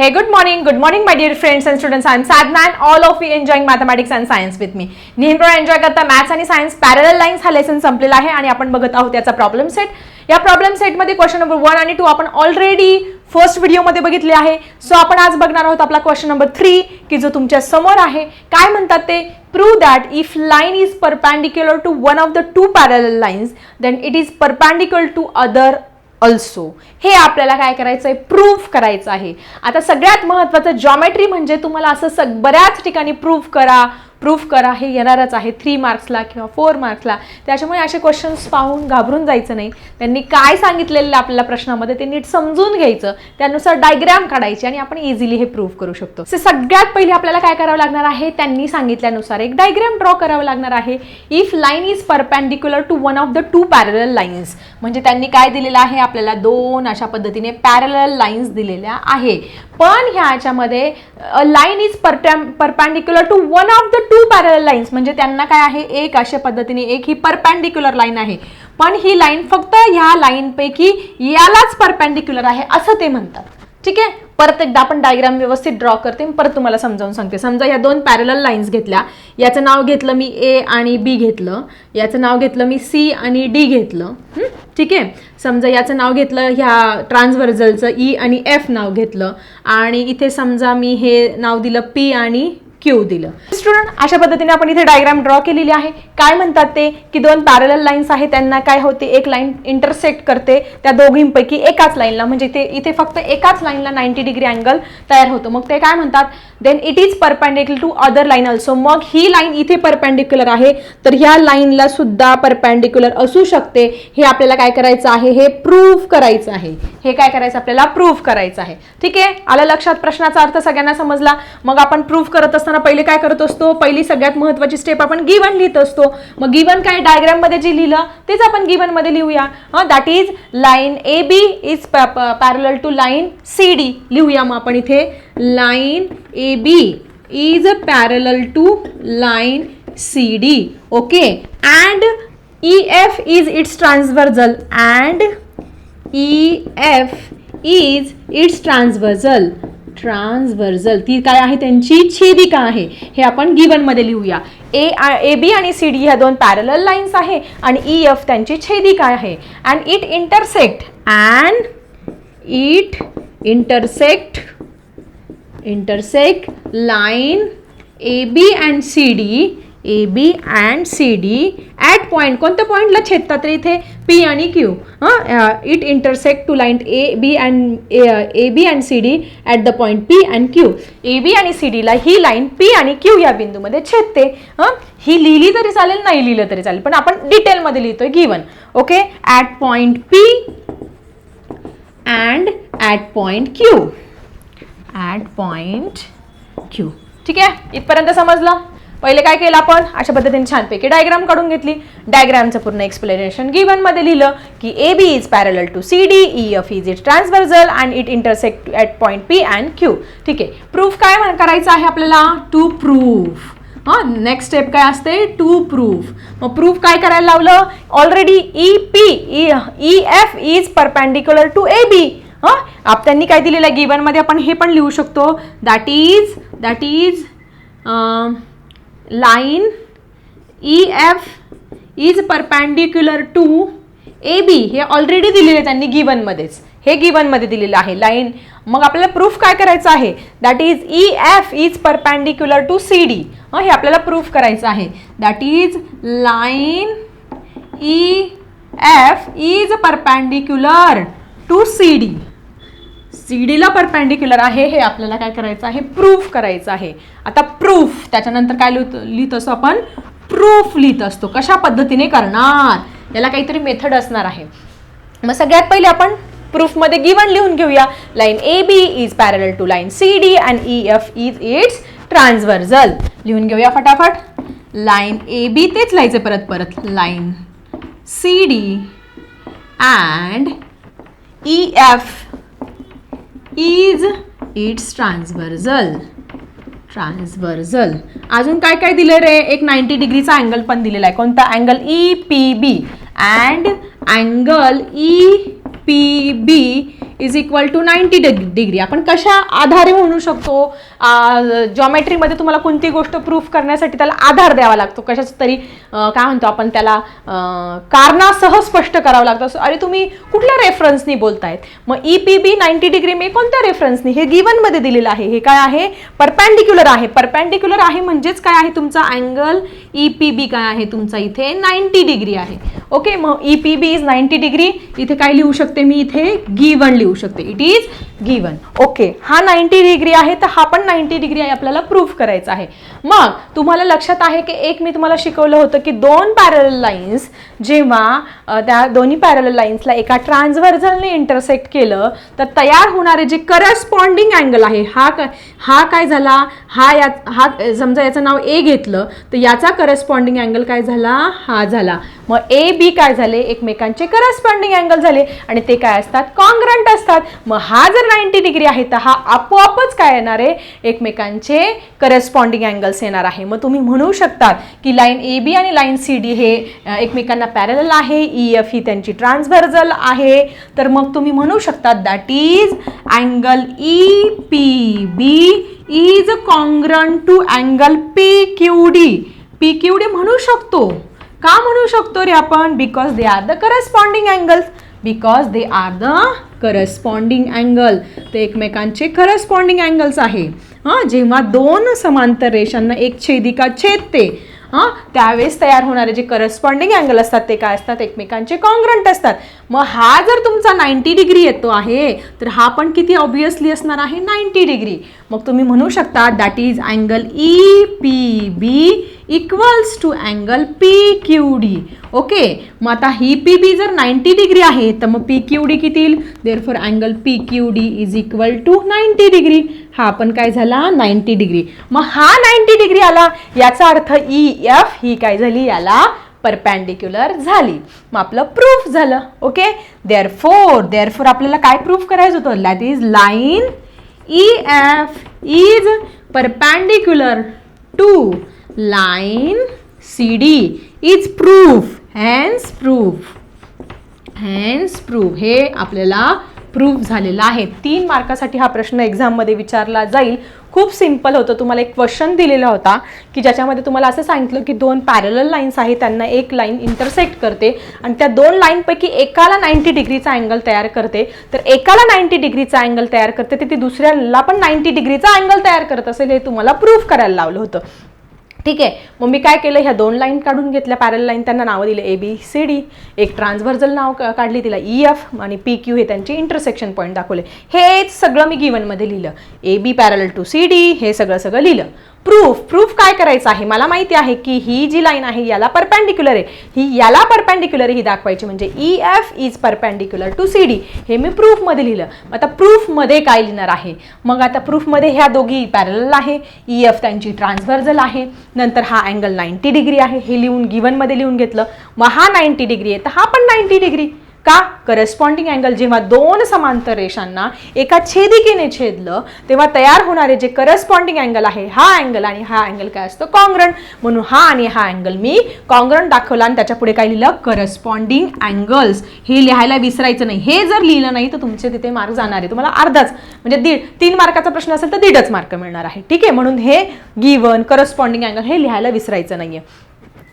Hey, good morning. Good morning, my dear friends and students. I'm Sadna and all of you enjoying mathematics and science with me. नेहमीप्रमाणे enjoy करता maths आणि science parallel lines हा lesson संपलेला आहे आणि आपण बघत आहोत त्याचा प्रॉब्लेम सेट या प्रॉब्लेम सेटमध्ये क्वेश्चन नंबर वन आणि टू आपण ऑलरेडी फर्स्ट व्हिडिओमध्ये बघितले आहे सो आपण आज बघणार आहोत आपला क्वेश्चन नंबर थ्री की जो तुमच्यासमोर आहे काय म्हणतात ते prove that if line is perpendicular to one of the two parallel lines then it is perpendicular to other also हे आपल्याला काय करायचं आहे प्रूफ करायचं आहे. आता सगळ्यात महत्त्वाचं जॉमेट्री म्हणजे तुम्हाला असं सग बऱ्याच ठिकाणी प्रूफ करा. प्रूफ करा हे येणारच आहे थ्री मार्क्सला किंवा फोर मार्क्सला त्याच्यामुळे असे क्वेश्चन्स पाहून घाबरून जायचं नाही. त्यांनी काय सांगितलेलं आपल्याला प्रश्नामध्ये ते नीट समजून घ्यायचं. त्यानुसार डायग्रॅम काढायची आणि आपण इझिली हे प्रूफ करू शकतो. सगळ्यात पहिले आपल्याला काय करावं लागणार आहे? त्यांनी सांगितल्यानुसार एक डायग्रॅम ड्रॉ करावं लागणार आहे. If line is perpendicular to one of the two parallel lines म्हणजे त्यांनी काय दिलेलं आहे? आपल्याला दोन अशा पद्धतीने पॅरल लाईन्स दिलेल्या आहे. पण ह्या याच्यामध्ये line is perpendicular to one of the two parallel lines म्हणजे त्यांना काय आहे? एक अशा पद्धतीने एक ही परपॅन्डिक्युलर लाईन आहे. पण ही लाईन फक्त ह्या लाईनपैकी यालाच परपॅन्डिक्युलर आहे असं ते म्हणतात. ठीक आहे? परत एकदा आपण डायग्राम व्यवस्थित ड्रॉ करते परत तुम्हाला समजावून सांगते. समजा या दोन पॅरल लाईन्स घेतल्या. याचं नाव घेतलं मी ए आणि बी घेतलं. याचं नाव घेतलं मी सी आणि डी घेतलं. ठीक आहे? समजा याचं नाव घेतलं ह्या ट्रान्सव्हर्जलचं ई e आणि एफ नाव घेतलं. आणि इथे समजा मी हे नाव दिलं पी आणि क्यू दिलं. स्टुडंट अशा पद्धतीने आपण इथे डायग्राम ड्रॉ केलेली आहे. काय म्हणतात ते? की दोन पॅरल लाईन्स आहे त्यांना काय होते? एक लाईन इंटरसेक्ट करते. त्या दोघींपैकी एकाच लाईनला म्हणजे ते इथे फक्त एकाच लाईनला नाईन्टी डिग्री अँगल तयार होतो. मग ते काय म्हणतात? Then it is perpendicular to other line also मग ही लाईन इथे परपॅन्डिक्युलर आहे. तर ह्या लाईनला सुद्धा परपॅन्डिक्युलर असू शकते. हे आपल्याला काय करायचं आहे? हे प्रूव्ह करायचं आहे. हे काय करायचं? आपल्याला प्रूफ करायचं आहे. ठीक आहे? आलं लक्षात? प्रश्नाचा अर्थ सगळ्यांना समजला? मग आपण प्रूव्ह करत असताना पहिले काय करत असतो? पहिली सगळ्यात महत्वाची स्टेप आपण गिवन लिहित असतो. मग गिवन काय? डायग्राममध्ये जे लिहिलं तेच आपण गिवनमध्ये लिहूया. हां that is line A B is parallel to line C D लिहूया मग आपण इथे. Line A B is parallel to line C D okay and E F is its transversal and E F is its transversal transversal ती काय आहे? त्यांची छेदिका आहे. हे आपण गिवनमध्ये लिहूया. ए ए बी आणि सी डी ह्या दोन पॅरल लाईन्स आहे आणि e, ई एफ त्यांची छेदिका आहे. And it intersect and it intersect intersect line A B and C D A B and C D at point कोणत्या पॉईंटला छेदतात रे इथे? पी आणि क्यू हां? It intersect two line A B and A B and C D at the point P and Q A B आणि C डीला ही लाईन पी आणि क्यू या बिंदूमध्ये छेदते. हां? ही लिहिली तरी चालेल नाही लिहिलं तरी चालेल. पण आपण डिटेलमध्ये लिहितोय given okay at point P and at point Q at point Q ठीक आहे? इथपर्यंत समजलं? पहिले काय केलं आपण? अशा पद्धतीने छानपैकी डायग्राम काढून घेतली. डायग्रामचं पूर्ण एक्सप्लेनेशन गिवनमध्ये लिहिलं की A B is parallel to C D E F is it transversal and it intersect at point P and Q ठीक आहे. प्रूफ काय म्हण- करायचं आहे आपल्याला? टू प्रूफ हां नेक्स्ट स्टेप काय असते? टू प्रूफ मग प्रूफ काय करायला लावलं? Already E P E F is perpendicular to A B हां आप त्यांनी काय दिलेलं आहे? गिवनमध्ये आपण हे पण लिहू शकतो. That is that is line E F is perpendicular to A B हे ऑलरेडी दिलेलं आहे त्यांनी गिवनमध्येच हे गिवनमध्ये दिलेलं आहे लाईन. मग आपल्याला प्रूफ काय करायचं आहे? That is E F is perpendicular to C D हे आपल्याला प्रूफ करायचं आहे. That is line E F is perpendicular to C D C Dila perpendicular आहे हे आपल्याला काय करायचं आहे? प्रूफ करायचं आहे. आता प्रूफ त्याच्यानंतर काय लिहित लिहित असतो आपण? प्रूफ लिहित असतो. कशा पद्धतीने करणार? याला काहीतरी मेथड असणार आहे. मग सगळ्यात पहिले आपण प्रूफमध्ये गिवन लिहून घेऊया. Line A B is parallel to line C D and E F is its transversal लिहून घेऊया फटाफट. लाईन ए बी तेच लिहायचं परत परत. Line C D and E F is its transversal transversal अजून काय काय दिलं रे? एक नाईन्टी डिग्रीचा अँगल पण दिलेला आहे. कोणता? Angle E P B and angle E P B is equal to ninety degree आपण कशा आधारे म्हणू शकतो? जॉमेट्रीमध्ये तुम्हाला कोणती गोष्ट प्रूफ करण्यासाठी त्याला आधार द्यावा लागतो? कशाच तरी काय म्हणतो आपण त्याला? कारणासह स्पष्ट करावं लागतं. असं, अरे तुम्ही कुठल्या रेफरन्सनी बोलतायत? मग E P B ninety degree मी कोणत्या रेफरन्सनी हे गिवनमध्ये दिलेलं आहे. हे काय आहे? परपॅन्डिक्युलर आहे. परपॅन्डिक्युलर आहे म्हणजेच काय आहे तुमचा अँगल ई पी बी काय आहे तुमचा इथे? नाईन्टी डिग्री आहे. ओके मग E P B is ninety degree इथे काय लिहू शकते मी इथे? गिवन लिहू शकते. इट इज गिवन ओके हा नाईन्टी डिग्री आहे तर हा पण नाईन्टी डिग्री आहे आपल्याला प्रूफ करायचा आहे. मग तुम्हाला लक्षात आहे की एक मी तुम्हाला शिकवलं होतं की दोन पॅरल लाईन्स जेव्हा त्या दोन्ही पॅरल लाईन्सला एका ट्रान्सव्हर्झलने इंटरसेक्ट केलं तर तयार होणारे जे करस्पॉन्डिंग अँगल आहे हा क- हा काय झाला? हा या हा समजा याचं नाव ए घेतलं तर याचा करस्पॉन्डिंग अँगल काय झाला? हा झाला. मग ए बी काय झाले? एकमेकांचे करस्पॉन्डिंग अँगल झाले. आणि ते काय असतात? कॉन्ग्रंट असतात. मग हा जर नाईन्टी डिग्री आहे तर हा आपोआपच काय येणार आहे? एकमेकांचे करस्पॉन्डिंग अँगल्स येणार आहे. मग तुम्ही म्हणू शकतात की लाईन ए बी आणि लाईन सी डी हे एकमेकांना पॅरल आहे. ई एफ ही त्यांची ट्रान्सव्हर्जल आहे. तर मग तुम्ही म्हणू शकतात that is angle E P B is congruent to angle P Q D P Q D म्हणू शकतो. का म्हणू शकतो रे आपण? Because they are the corresponding angles because they are the corresponding angle ते एकमेकांचे करस्पॉन्डिंग अँगल्स आहे. हां जेव्हा दोन समांतर रेषांना एक छेदिका छेदते हां? त्यावेळेस तयार होणारे जे करस्पॉन्डिंग अँगल असतात ते काय असतात? एकमेकांचे कॉन्ग्रंट असतात. मग हा जर तुमचा नाईन्टी डिग्री येतो आहे तर हा पण किती ऑब्वियसली असणार आहे? नाईन्टी डिग्री मग तुम्ही म्हणू शकता that is angle E P B equals to angle P Q D okay मग आता ही पी बी जर नाईन्टी डिग्री आहे तर मग पी क्यू डी किती येईल? Therefore angle P Q D is equal to ninety degree हा पण काय झाला? Ninety degree. मग हा नाईन्टी डिग्री आला याचा अर्थ ई एफ ही काय झाली? याला परपॅन्डिक्युलर झाली. मग आपलं प्रूफ झालं okay? Therefore therefore आपल्याला काय प्रूफ करायचं होतं? That is line E F is perpendicular to line C D is proof hence proof hence proof हे आपल्याला प्रूफ झालेला आहे. तीन मार्कासाठी हा प्रश्न एक्झाममध्ये विचारला जाईल. खूप सिंपल होतं. तुम्हाला एक क्वेश्चन दिलेला होता की ज्याच्यामध्ये तुम्हाला असं सांगितलं की दोन पॅरल लाईन्स आहेत त्यांना एक लाईन इंटरसेक्ट करते आणि त्या दोन लाईनपैकी एकाला नाईन्टी डिग्रीचा अँगल तयार करते. तर एकाला नाईन्टी डिग्रीचा अँगल तयार करते तर ती दुसऱ्याला पण नाईन्टी डिग्रीचा अँगल तयार करत असेल हे तुम्हाला प्रूफ करायला लावलं होतं. ठीक आहे. मग मी काय केलं? ह्या दोन लाईन काढून घेतल्या. पॅरल लाईन त्यांना नावं दिले. ए बी सी डी एक ट्रान्सव्हर्जल नाव काढली तिला. E, ई एफ आणि पी क्यू हे त्यांचे इंटरसेक्शन पॉईंट दाखवले. हेच सगळं मी गिवनमध्ये लिहिलं. A B parallel to C D हे सगळं सगळं लिहिलं. प्रूफ प्रूफ काय करायचं आहे? मला माहिती आहे की ही जी लाईन आहे याला परपॅन्डिक्युलर आहे. ही याला परपॅन्डिक्युलर ही दाखवायची. म्हणजे E F is perpendicular to C D हे मी प्रूफमध्ये लिहिलं. आता प्रूफमध्ये काय लिहिणार आहे? मग आता प्रूफमध्ये ह्या दोघी पॅरल आहे. ई एफ त्यांची ट्रान्सव्हर्जल आहे. नंतर हा अँगल नाईन्टी डिग्री आहे. हे लिहून गिवनमध्ये लिहून घेतलं. मग हा नाईन्टी डिग्री आहे. तर हा पण नाईन्टी डिग्री का? करस्पॉन्डिंग अँगल जेव्हा दोन समांतर रेषांना एका छेदिकेने छेदलं तेव्हा तयार होणारे जे करस्पॉन्डिंग अँगल आहे हा अँगल आणि हा अँगल काय असतो? कॉंग्रंट म्हणून हा आणि हा अँगल मी कॉंग्रंट दाखवला आणि त्याच्या पुढे काय लिहिलं? करस्पॉन्डिंग अँगल्स हे लिहायला विसरायचं नाही. हे जर लिहिलं नाही तर तुमचे तिथे मार्क जाणार आहे. तुम्हाला अर्धाच म्हणजे दीड तीन मार्काचा प्रश्न असेल तर दीडच मार्क मिळणार आहे. ठीक आहे? म्हणून हे गिवन करस्पॉन्डिंग अँगल हे लिहायला विसरायचं नाहीये.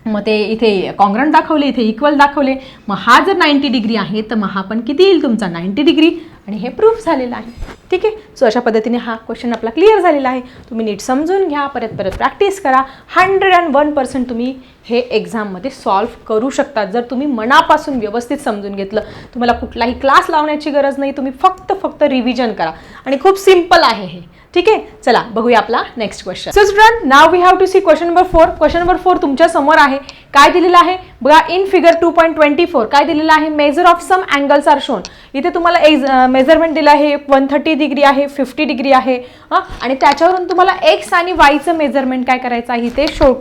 मग ते इथे कॉन्ग्रंट दाखवले इथे इक्वल दाखवले. मग हा जर नाईन्टी डिग्री आहे तर मग हा पण किती येईल तुमचा? नाईन्टी डिग्री आणि हे प्रूफ झालेलं आहे. ठीक आहे? सो अशा पद्धतीने हा क्वेश्चन आपला क्लिअर झालेला आहे. तुम्ही नीट समजून घ्या. परत परत प्रॅक्टिस करा. हंड्रेड अँड वन पर्सेंट तुम्ही हे एक्झाममध्ये सॉल्व्ह करू शकता जर तुम्ही मनापासून व्यवस्थित समजून घेतलं तुम्हाला कुठलाही क्लास लावण्याची गरज नाही. तुम्ही फक्त फक्त रिव्हिजन करा. आणि खूप सिंपल आहे हे. ठीक आहे? चला बघूया आपला next question so student now we have to see question number four question number four तुमच्यासमोर आहे. काय दिलेलं आहे? बघा in figure two point twenty four काय दिलेलं आहे? Measure of some angles are shown इथे तुम्हाला एज मेजरमेंट दिलं आहे. वन थर्टी डिग्री आहे फिफ्टी डिग्री आहे. हं? आणि त्याच्यावरून तुम्हाला एक्स आणि वायचं मेजरमेंट काय करायचं आहे? ते शो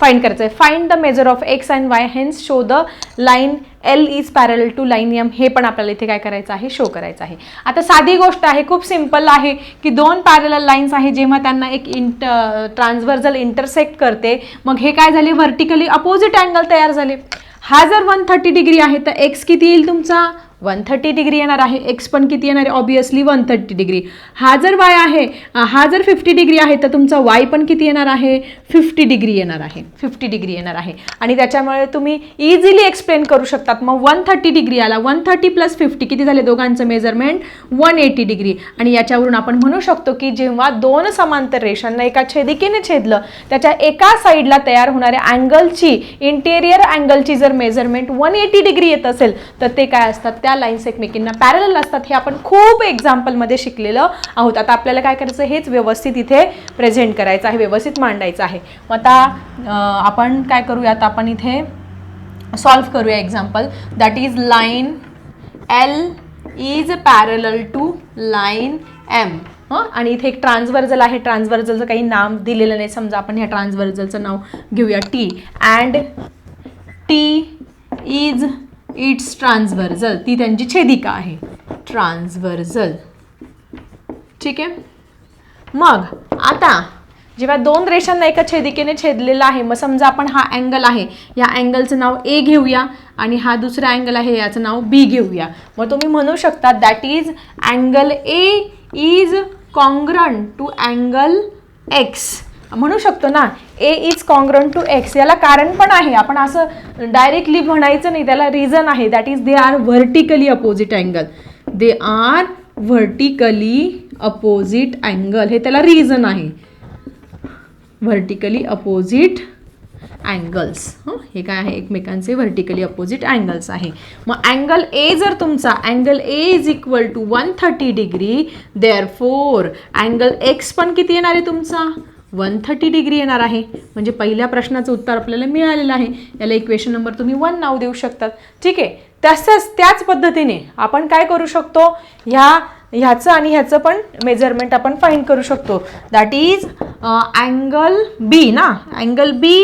फाईंड करायचं आहे find the measure of X and Y hence show the line L is parallel to line M हे पण आपल्याला इथे काय करायचं आहे? शो करायचं आहे. आता साधी गोष्ट आहे खूप सिंपल आहे की दोन पॅरल लाईन्स आहे जेव्हा त्यांना एक इंट ट्रान्सव्हर्जल इंटरसेक्ट करते मग हे काय झाले? व्हर्टिकली अपोजिट अँगल तयार झाले. हा जर वन थर्टी डिग्री आहे तर एक्स किती येईल तुमचा? वन थर्टी डिग्री येणार आहे. एक्स पण किती येणार आहे? ऑब्वियसली वन थर्टी डिग्री हा जर वाय आहे हा जर फिफ्टी डिग्री आहे तर तुमचा वाय पण किती येणार आहे? फिफ्टी डिग्री येणार आहे. फिफ्टी डिग्री येणार आहे. आणि त्याच्यामुळे तुम्ही इझिली एक्सप्लेन करू शकतात. मग वन थर्टी डिग्री आला. वन थर्टी प्लस फिफ्टी किती झाले? दोघांचं मेजरमेंट वन एटी डिग्री आणि याच्यावरून आपण म्हणू शकतो की जेव्हा दोन समांतर रेषांना एका छेदिकेने छेदलं त्याच्या एका साईडला तयार होणाऱ्या अँगलची इंटेरियर अँगलची जर मेजरमेंट वन एटी डिग्री येत असेल तर ते काय असतात? त्या लाईन्स एकमेकींना पॅरल असतात हे आपण खूप एक्झाम्पलमध्ये शिकलेलं आहोत. आता आपल्याला काय करायचं हेच व्यवस्थित इथे प्रेझेंट करायचं आहे व्यवस्थित मांडायचं आहे. मग आता आपण काय करूयात? आपण इथे सॉल्व करूया example that is line L is parallel to line M आणि इथे एक ट्रान्सवर्जल आहे. ट्रान्सवर्जलचं काही नाम दिलेलं नाही. समजा आपण ह्या ट्रान्सवर्जलचं नाव घेऊया T and T is its transversal ती त्यांची छेदिका आहे. ट्रान्सव्हर्झल ठीक आहे? मग आता जेव्हा दोन रेषांना एका छेदिकेने छेदलेला आहे मग समजा आपण हा अँगल आहे या अँगलचं नाव ए घेऊया आणि हा दुसरा अँगल आहे याचं नाव बी घेऊया. मग तुम्ही म्हणू शकता that is angle A is congruent to angle X म्हणू शकतो ना A is congruent to X याला कारण पण आहे. आपण असं डायरेक्टली म्हणायचं नाही. त्याला रिझन आहे. That is they are vertically opposite angle they are vertically opposite angle हे त्याला रिझन आहे. व्हर्टिकली अपोजिट अँगल्स हं? हे काय आहे? एकमेकांचे व्हर्टिकली अपोजिट अँगल्स आहे. मग अँगल ए जर तुमचा angle A is equal to one thirty degree therefore angle X पण किती येणार आहे तुमचा? वन थर्टी डिग्री येणार आहे. म्हणजे पहिल्या प्रश्नाचं उत्तर आपल्याला मिळालेलं आहे. याला इक्वेशन नंबर तुम्ही वन नाव देऊ शकतात. ठीक आहे? तसंच त्याच पद्धतीने आपण काय करू शकतो? ह्या ह्याचं आणि ह्याचं पण मेजरमेंट आपण फाईंड करू शकतो. दॅट इज अँगल बी ना? Angle B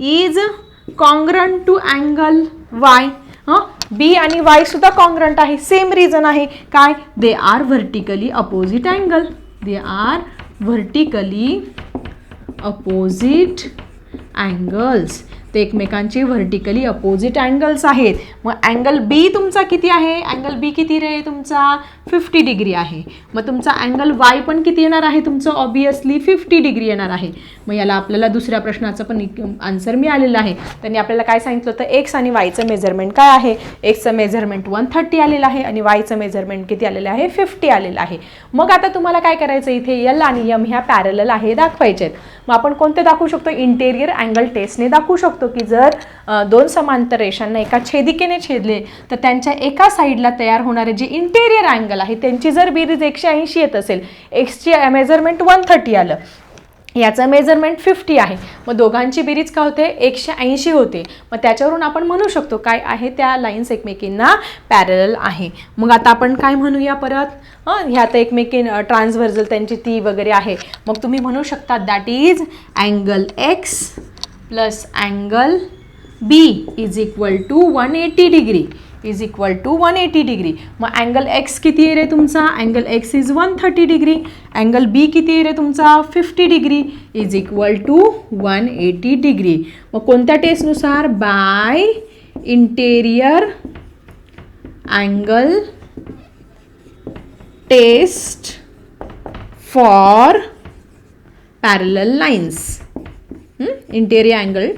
is congruent to angle Y हं? बी आणि वाय सुद्धा कॉंग्रंट आहे. सेम रिझन आहे. काय? They are vertically opposite angle they are vertically opposite angles ते एकमेकांचे व्हर्टिकली अपोजिट अँगल्स आहेत. मग अँगल बी तुमचा किती आहे? अँगल बी किती रे तुमचा? फिफ्टी डिग्री आहे. मग तुमचा अँगल वाय पण किती येणार आहे तुमचं? ऑबियसली फिफ्टी डिग्री येणार आहे. मग याला आपल्याला दुसऱ्या प्रश्नाचं पण आन्सर मिळालेलं आहे. त्यांनी आपल्याला काय सांगितलं होतं? एक्स आणि वायचं मेजरमेंट काय आहे? एक्सचं मेजरमेंट वन थर्टी आलेलं आहे आणि वायचं मेजरमेंट किती आलेलं आहे? फिफ्टी आलेलं आहे. मग आता तुम्हाला काय करायचं? इथे यल आणि यम ह्या पॅरल आहे दाखवायचे आहेत मग आपण कोणते दाखवू शकतो? इंटेरियर अँगल टेस्टने दाखवू शकतो की जर दोन समांतर रेषांना एका छेदिकेने छेदले तर त्यांच्या एका साईडला तयार होणारे जे इंटेरियर अँगल आहे त्यांची जर बेरीज एकशे ऐंशी येत असेल एक्सची मेजरमेंट वन थर्टी आलं. याचं मेजरमेंट फिफ्टी आहे. मग दोघांची बेरीज काय होते? एकशे ऐंशी होते. मग त्याच्यावरून आपण म्हणू शकतो काय आहे त्या लाईन्स एकमेकींना पॅरल आहे. मग आता आपण काय म्हणूया परत? ह्या तर एकमेकी ट्रान्सव्हर्जल त्यांची ती वगैरे आहे. मग तुम्ही म्हणू शकता that is angle X plus angle B is equal to one eighty degree is equal to one eighty degree मग अँगल एक्स किती आहे रे तुमचा? Angle X is one thirty degree angle B किती आहे रे तुमचा? Fifty degree is equal to one eighty degree मग कोणत्या टेस्टनुसार by interior angle test for parallel lines interior angle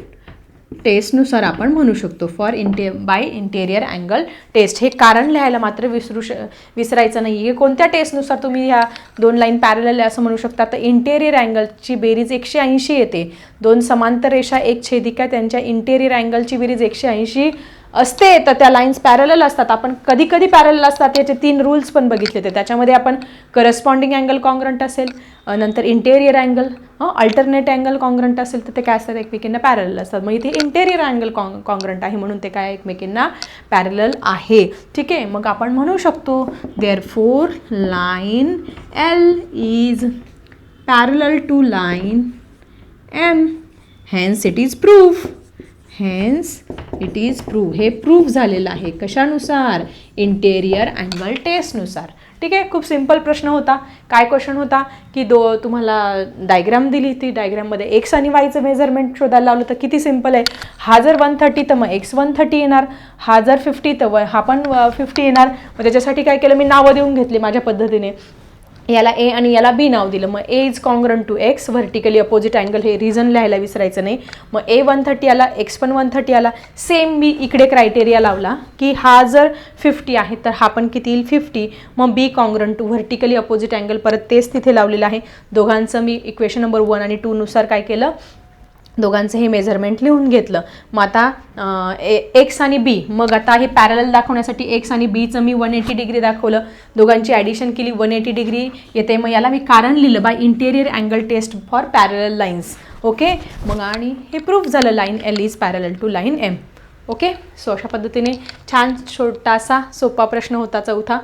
टेस्टनुसार आपण म्हणू शकतो. फॉर इंटे बाय इंटेरियर अँगल टेस्ट हे कारण लिहायला मात्र विसरू श विसरायचं नाही आहे कोणत्या टेस्टनुसार तुम्ही ह्या दोन लाईन पॅरल असं म्हणू शकता? तर इंटेरियर अँगलची बेरीज एकशे ऐंशी येते. दोन समांतर रेषा एक छेदिका त्यांच्या इंटेरियर अँगलची बेरीज एकशे ऐंशी असते तर त्या लाईन्स पॅरल असतात. आपण कधी कधी पॅरल असतात. याचे तीन रूल्स पण बघितले ते. त्याच्यामध्ये आपण करस्पॉन्डिंग अँगल कॉन्ग्रंट असेल नंतर interior angle alternate angle congruent असेल तर ते काय असतात? एकमेकींना पॅरल असतात. मग इथे इंटेरियर अँगल कॉन कॉन्ग्रंट आहे म्हणून ते काय एकमेकींना पॅरल आहे. ठीक आहे? मग आपण म्हणू शकतो therefore line L is parallel to line M hence it is proof hence it is prove हे प्रूव्ह झालेलं आहे कशानुसार? इंटेरियर अँगल टेस्टनुसार ठीक आहे? खूप सिंपल प्रश्न होता. काय क्वेश्चन होता? की दो तुम्हाला डायग्राम दिली ती डायग्राममध्ये एक्स आणि वायचं मेजरमेंट शोधायला लावलं तर किती सिंपल आहे? हा जर वन थर्टी तर मग एक्स वन थर्टी येणार. हा जर फिफ्टी तर व- हा पण फिफ्टी येणार. मग त्याच्यासाठी काय केलं? मी नावं देऊन घेतली माझ्या पद्धतीने. याला ए आणि याला बी नाव दिलं. मग A is congruent to X vertically opposite angle हे रिझन लिहायला विसरायचं नाही. मग ए वन थर्टी आला एक्स पण वन थर्टी आला. सेम मी इकडे क्रायटेरिया लावला की हा जर फिफ्टी आहे तर हा पण किती येईल? फिफ्टी मग B congruent to vertically opposite angle परत तेच तिथे लावलेलं आहे. दोघांचं मी इक्वेशन नंबर वन आणि टूनुसार काय केलं? दोघांचं हे मेजरमेंट लिहून घेतलं. मग आता एक्स आणि बी मग आता हे पॅरल दाखवण्यासाठी एक्स आणि बीचं मी वन एटी डिग्री दाखवलं. दोघांची ॲडिशन केली वन एटी डिग्री येते. मग याला मी कारण लिहिलं by interior angle test for parallel lines okay मग आणि हे प्रूफ झालं line L is parallel to line M okay so अशा पद्धतीने छान छोटासा सोपा प्रश्न होता चौथा.